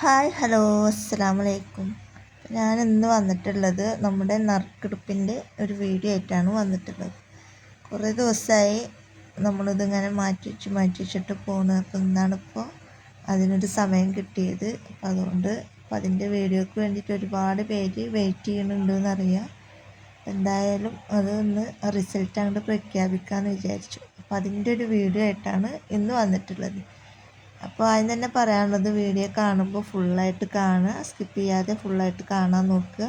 Hi hello അസ്സാം വലൈക്കും ഞാൻ ഇന്ന് വന്നിട്ടുള്ളത് നമ്മുടെ നറുക്കെടുപ്പിന്റെ ഒരു വീഡിയോ ആയിട്ടാണ് വന്നിട്ടുള്ളത്. കുറേ ദിവസമായി നമ്മളിതിങ്ങനെ മാറ്റി വെച്ച് മാറ്റി വെച്ചിട്ട് പോകുന്നത് അപ്പോൾ ഇന്നാണിപ്പോൾ അതിനൊരു സമയം കിട്ടിയത്. അപ്പോൾ അതുകൊണ്ട് അപ്പോൾ അതിന്റെ വീഡിയോക്ക് വേണ്ടിയിട്ട് ഒരുപാട് പേര് വെയിറ്റ് ചെയ്യുന്നുണ്ടെന്ന് അറിയാം എന്തായാലും അതൊന്ന് റിസൾട്ട് അങ്ങോട്ട് പ്രഖ്യാപിക്കാമെന്ന് വിചാരിച്ചു. അപ്പോൾ അതിന്റെ ഒരു വീഡിയോ ആയിട്ടാണ് ഇന്ന് വന്നിട്ടുള്ളത്. അപ്പോൾ ആദ്യം തന്നെ പറയാനുള്ളത് വീഡിയോ കാണുമ്പോൾ ഫുള്ളായിട്ട് കാണുക. സ്കിപ്പ് ചെയ്യാതെ ഫുള്ളായിട്ട് കാണാൻ നോക്കുക.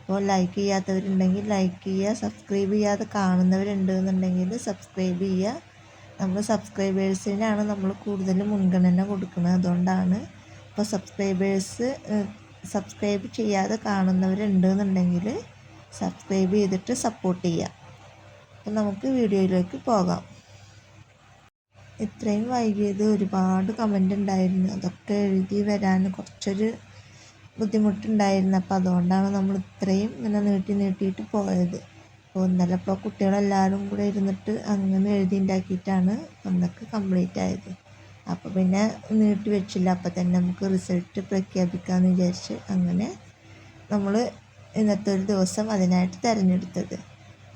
അപ്പോൾ ലൈക്ക് ചെയ്യാത്തവരുണ്ടെങ്കിൽ ലൈക്ക് ചെയ്യുക. സബ്സ്ക്രൈബ് ചെയ്യാതെ കാണുന്നവരുണ്ട് എന്നുണ്ടെങ്കിൽ സബ്സ്ക്രൈബ് ചെയ്യുക. നമ്മൾ സബ്സ്ക്രൈബേഴ്സിനാണ് നമ്മൾ കൂടുതൽ മുൻഗണന കൊടുക്കുന്നത് അതുകൊണ്ടാണ്. അപ്പോൾ സബ്സ്ക്രൈബേഴ്സ് സബ്സ്ക്രൈബ് ചെയ്യാതെ കാണുന്നവരുണ്ട് എന്നുണ്ടെങ്കിൽ സബ്സ്ക്രൈബ് ചെയ്തിട്ട് സപ്പോർട്ട് ചെയ്യുക. അപ്പോൾ നമുക്ക് വീഡിയോയിലേക്ക് പോകാം. ഇത്രയും വൈകിയത് ഒരുപാട് കമന്റ് ഉണ്ടായിരുന്നു. അതൊക്കെ എഴുതി വരാൻ കുറച്ചൊരു ബുദ്ധിമുട്ടുണ്ടായിരുന്നു. അപ്പോൾ അതുകൊണ്ടാണ് നമ്മൾ ഇത്രയും ഇങ്ങനെ നീട്ടി നീട്ടിയിട്ട് പോയത്. അപ്പോൾ ഇന്നലെ ഇപ്പോൾ കുട്ടികളെല്ലാവരും കൂടെ ഇരുന്നിട്ട് അങ്ങനെ എഴുതി ഉണ്ടാക്കിയിട്ടാണ് അന്നൊക്കെ കംപ്ലീറ്റ് ആയത്. അപ്പോൾ പിന്നെ നീട്ടി വെച്ചില്ല. അപ്പോൾ തന്നെ നമുക്ക് റിസൾട്ട് പ്രഖ്യാപിക്കാമെന്ന് വിചാരിച്ച് അങ്ങനെ നമ്മൾ ഇന്നത്തെ ഒരു ദിവസം അതിനായിട്ട് തിരഞ്ഞെടുത്തത്.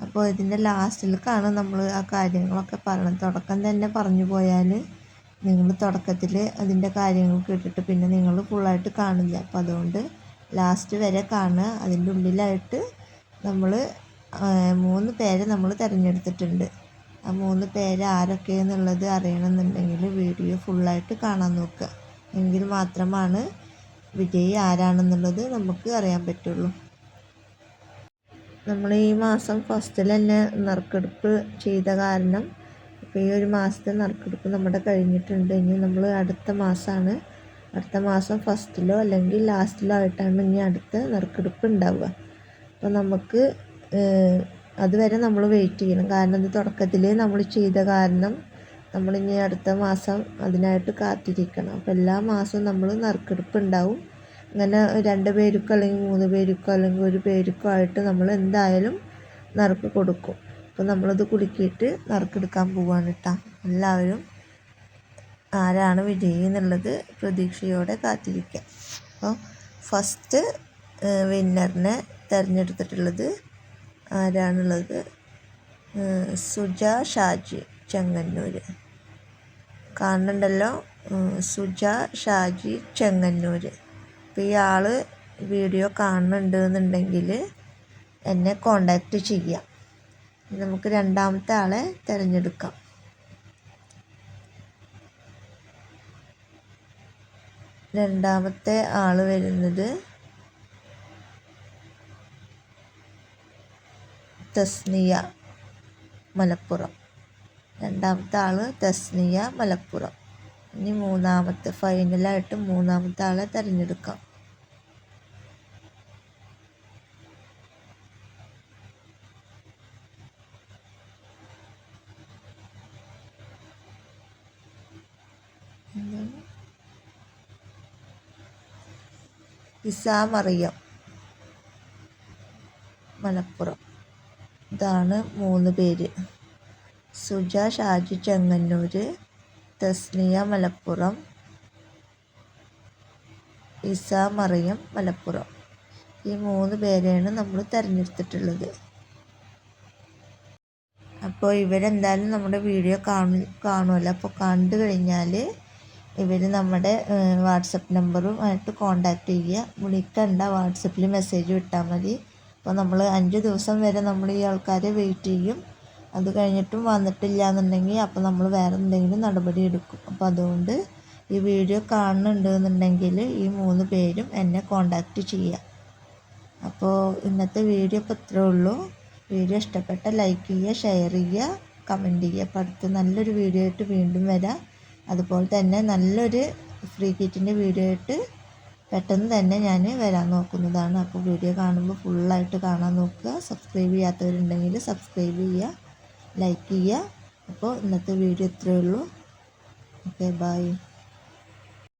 അപ്പോൾ ഇതിന്റെ ലാസ്റ്റിലേക്കാണ് നമ്മൾ ആ കാര്യങ്ങളൊക്കെ പറയുന്നത് തുടക്കം തന്നെ പറഞ്ഞു പോയാൽ നിങ്ങൾ തുടക്കത്തിൽ അതിന്റെ കാര്യങ്ങൾ കേട്ടിട്ട് പിന്നെ നിങ്ങൾ ഫുള്ളായിട്ട് കാണില്ല അപ്പോൾ അതുകൊണ്ട് ലാസ്റ്റ് വരെ കാണുക. അതിന്റെ ഉള്ളിലായിട്ട് നമ്മൾ മൂന്ന് പേരെ നമ്മൾ തിരഞ്ഞെടുത്തിട്ടുണ്ട്. ആ മൂന്ന് പേര് ആരൊക്കെയെന്നുള്ളത് അറിയണമെന്നുണ്ടെങ്കിൽ വീഡിയോ ഫുള്ളായിട്ട് കാണാൻ നോക്കുക. എങ്കിൽ മാത്രമാണ് വിജയി ആരാണെന്നുള്ളത് നമുക്ക് അറിയാൻ പറ്റുള്ളൂ. നമ്മൾ ഈ മാസം ഫസ്റ്റിൽ തന്നെ നറുക്കെടുപ്പ് ചെയ്ത കാരണം ഇപ്പോൾ ഈ ഒരു മാസത്തെ നറുക്കെടുപ്പ് നമ്മുടെ കഴിഞ്ഞിട്ടുണ്ട്. ഇനി നമ്മൾ അടുത്ത മാസമാണ് അടുത്ത മാസം ഫസ്റ്റിലോ അല്ലെങ്കിൽ ലാസ്റ്റിലോ ആയിട്ടാണ് ഇനി അടുത്ത നറുക്കെടുപ്പ് ഉണ്ടാവുക. അപ്പോൾ നമുക്ക് അതുവരെ നമ്മൾ വെയിറ്റ് ചെയ്യണം. കാരണം ഇത് തുടക്കത്തിൽ നമ്മൾ ചെയ്ത കാരണം നമ്മളിനി അടുത്ത മാസം അതിനായിട്ട് കാത്തിരിക്കണം. അപ്പോൾ എല്ലാ മാസവും നമ്മൾ നറുക്കെടുപ്പ് ഉണ്ടാവും. അങ്ങനെ രണ്ട് പേർക്കോ അല്ലെങ്കിൽ മൂന്ന് പേർക്കോ അല്ലെങ്കിൽ ഒരു പേർക്കോ ആയിട്ട് നമ്മൾ എന്തായാലും നറുക്ക് കൊടുക്കും. അപ്പോൾ നമ്മളത് കുലുക്കിയിട്ട് നറുക്കെടുക്കാൻ പോവാണ് കേട്ടോ എല്ലാവരും ആരാണ് വിജയി എന്നുള്ളത് പ്രതീക്ഷയോടെ കാത്തിരിക്കുക അപ്പോൾ ഫസ്റ്റ് വിന്നറിനെ തിരഞ്ഞെടുത്തിട്ടുള്ളത് ആരാണുള്ളത്? സുജ ഷാജി ചെങ്ങന്നൂർ കാണുന്നുണ്ടല്ലോ സുജ ഷാജി ചെങ്ങന്നൂർ ഈ ആൾ വീഡിയോ കാണുന്നുണ്ട് എന്നുണ്ടെങ്കിൽ എന്നെ കോണ്ടാക്റ്റ് ചെയ്യാം. നമുക്ക് രണ്ടാമത്തെ ആളെ തിരഞ്ഞെടുക്കാം. രണ്ടാമത്തെ ആൾ വരുന്നത് തസ്നിയ മലപ്പുറം. രണ്ടാമത്തെ ആൾ തസ്നിയ മലപ്പുറം. ഇനി മൂന്നാമത്തെ ഫൈനലായിട്ട് മൂന്നാമത്തെ ആളെ തിരഞ്ഞെടുക്കാം. ഇസാമറിയം മലപ്പുറം. ഇതാണ് മൂന്ന് പേര്. സുജ ഷാജി ചെങ്ങന്നൂർ തസ്നിയ മലപ്പുറം. ഇസ മറിയം മലപ്പുറം. ഈ മൂന്ന് പേരെയാണ് നമ്മൾ തിരഞ്ഞെടുത്തിട്ടുള്ളത്. അപ്പോൾ ഇവരെന്തായാലും നമ്മുടെ വീഡിയോ കാണു കാണുമല്ലോ. അപ്പോൾ കണ്ടു കഴിഞ്ഞാൽ ഇവർ നമ്മുടെ വാട്സപ്പ് നമ്പറുമായിട്ട് കോണ്ടാക്ട് ചെയ്യുക. വിളിക്കണ്ട വാട്സപ്പിൽ മെസ്സേജ് വിട്ടാൽ മതി. അപ്പോൾ നമ്മൾ അഞ്ച് ദിവസം വരെ നമ്മൾ ഈ ആൾക്കാരെ വെയിറ്റ് ചെയ്യും. അത് കഴിഞ്ഞിട്ടും വന്നിട്ടില്ല എന്നുണ്ടെങ്കിൽ അപ്പോൾ നമ്മൾ വേറെ എന്തെങ്കിലും നടപടി എടുക്കും. അപ്പോൾ അതുകൊണ്ട് ഈ വീഡിയോ കാണുന്നുണ്ട് എന്നുണ്ടെങ്കിൽ ഈ മൂന്ന് പേരും എന്നെ കോണ്ടാക്റ്റ് ചെയ്യുക. അപ്പോൾ ഇന്നത്തെ വീഡിയോ ഇപ്പോൾ ഇത്രേ ഉള്ളൂ. വീഡിയോ ഇഷ്ടപ്പെട്ട ലൈക്ക് ചെയ്യുക ഷെയർ ചെയ്യുക കമന്റ് ചെയ്യുക. അപ്പോൾ അടുത്ത് നല്ലൊരു വീഡിയോ ആയിട്ട് വീണ്ടും വരാം. അതുപോലെ തന്നെ നല്ലൊരു ഫ്രീ കിറ്റിന്റെ വീഡിയോ ആയിട്ട് പെട്ടെന്ന് തന്നെ ഞാൻ വരാൻ നോക്കുന്നതാണ്. അപ്പോൾ വീഡിയോ കാണുമ്പോൾ ഫുള്ളായിട്ട് കാണാൻ നോക്കുക. സബ്സ്ക്രൈബ് ചെയ്യാത്തവരുണ്ടെങ്കിൽ സബ്സ്ക്രൈബ് ചെയ്യുക. ലൈക്ക് ചെയ്യുക അപ്പോൾ ഇന്നത്തെ വീഡിയോ ഇത്രയേ ഉള്ളൂ ഓക്കെ ബൈ